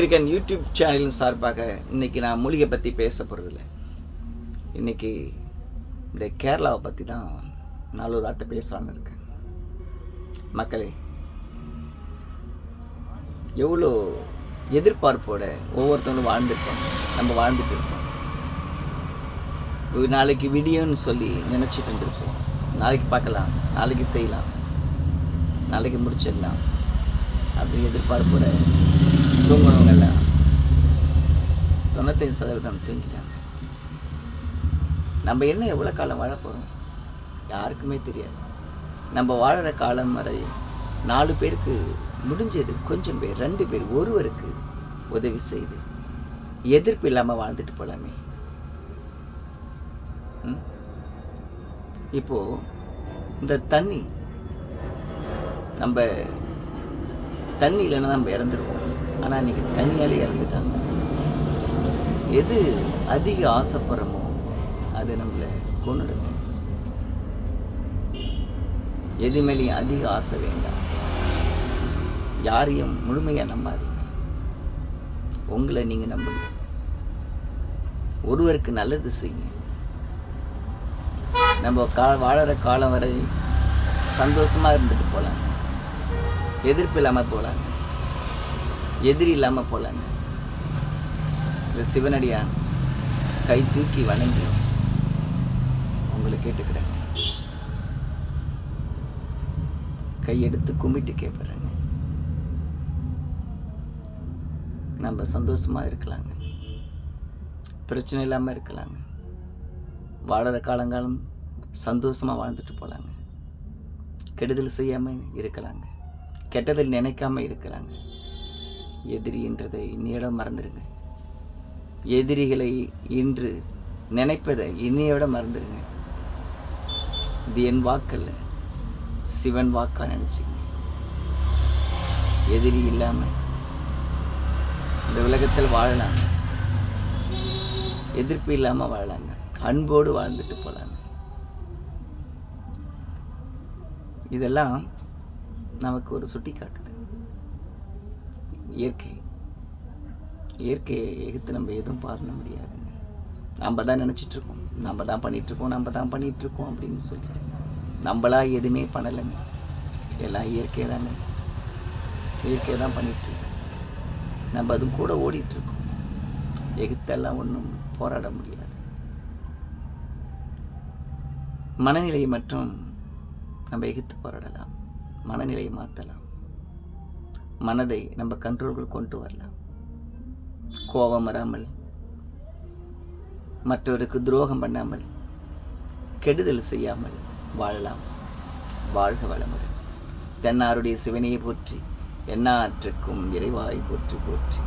இருக்கன் யூடியூப் சேனலின் சார்பாக இன்றைக்கி நான் மூலிகை பற்றி பேச போகிறதில்ல இன்றைக்கி இந்த கேரளாவை பற்றி தான் நாலு வார்த்தை பேசலான்னு இருக்கேன். மக்களே எவ்வளோ எதிர்பார்ப்போட ஒவ்வொருத்தவங்களும் வாழ்ந்துருக்கோம். நம்ம வாழ்ந்துட்டு இருக்கோம். நாளைக்கு விடியோன்னு சொல்லி நினச்சிட்டு இருந்திருப்போம். நாளைக்கு பார்க்கலாம் நாளைக்கு செய்யலாம் நாளைக்கு முடிச்சிடலாம். அப்படி எதிர்பார்ப்போட தூங்கணுங்க எல்லாம் தொண்ணூத்தஞ்சு சதவீதம் தூங்கிட்டாங்க நம்ம என்ன எவ்வளோ காலம் வாழ போகிறோம் யாருக்குமே தெரியாது நம்ம வாழற காலம் வரை நாலு பேருக்கு முடிஞ்சது கொஞ்சம் பேர் ரெண்டு பேர் ஒருவருக்கு உதவி செய்து எதிர்ப்பு இல்லாமல் வாழ்ந்துட்டு போகலாமே இப்போது இப்போ இந்த தண்ணி நம்ம தண்ணி இல்லைன்னா நம்ம இறந்துருவோம் ஆனால் இன்றைக்கி தண்ணியாலே இறந்துட்டாங்க. எது அதிக ஆசைப்படுறமோ அது நம்மளை கொண்டுடுது எது மேலேயும் அதிக ஆசை வேண்டாம். யாரையும் முழுமையாக நம்பாதீங்க. உங்களை நீங்கள் நம்புங்க. ஒருவருக்கு நல்லது செய்யுங்க. நம்ம கா வாழற காலம் வரை சந்தோஷமா இருந்துட்டு போகலாங்க எதிர்ப்பு இல்லாமல் போகலாங்க எதிரி இல்லாமல் போகலாங்க இந்த சிவனடியான் கை தூக்கி வணங்கி உங்களை கேட்டுக்கிறேன். கையெடுத்து கும்பிட்டு கேட்குறேங்க நம்ம சந்தோஷமாக இருக்கலாங்க. பிரச்சனை இல்லாமல் இருக்கலாங்க. வாழற காலங்காலம் சந்தோஷமாக வாழ்ந்துட்டு போகலாங்க கெடுதல் செய்யாமல் இருக்கலாங்க. கெட்டதில் நினைக்காம இருக்கலாங்க. எதிரின்றதை இன்னையோட மறந்துடுங்க. எதிரிகளை இன்று நினைப்பதை இன்னையோட மறந்துடுங்க. இது என் வாக்கல்ல. சிவன் வாக்கா நினச்சிங்க. எதிரி இல்லாமல் இந்த உலகத்தில் வாழலாங்க. எதிர்ப்பு இல்லாமல் வாழலாங்க. அன்போடு வாழ்ந்துட்டு போகலாங்க இதெல்லாம் நமக்கு ஒரு சுட்டி காட்டு இயற்கை. இயற்கையை எதிர்த்து நம்ம எதுவும் பண்ண முடியாதுங்க நம்ம தான் நினச்சிட்ருக்கோம். நம்ம தான் பண்ணிகிட்ருக்கோம் இருக்கோம் நம்ம தான் பண்ணிகிட்ருக்கோம் இருக்கோம் அப்படின்னு சொல்லிட்டு. நம்மளா எதுவுமே பண்ணலைங்க. எல்லாம் இயற்கை தாங்க. இயற்கை தான் பண்ணிகிட்ருக்கோம் இருக்கோம் நம்ம அதுவும் கூட ஓடிட்டுருக்கோம் எகித்தெல்லாம் ஒன்றும் போராட முடியாது. மனநிலை மற்றும் நம்ம எகித்து போராடலாம். மனநிலையை மாற்றலாம் மனதை நம்ம கண்ட்ரோல்கள் கொண்டு வரலாம். கோபம் வராமல் மற்றவருக்கு துரோகம் பண்ணாமல் கெடுதல் செய்யாமல் வாழலாம். வாழ்க வளமுடன். தென்னாருடைய சிவனையை போற்றி எண்ணாற்றுக்கும் இறைவாய் போற்றி போற்றி.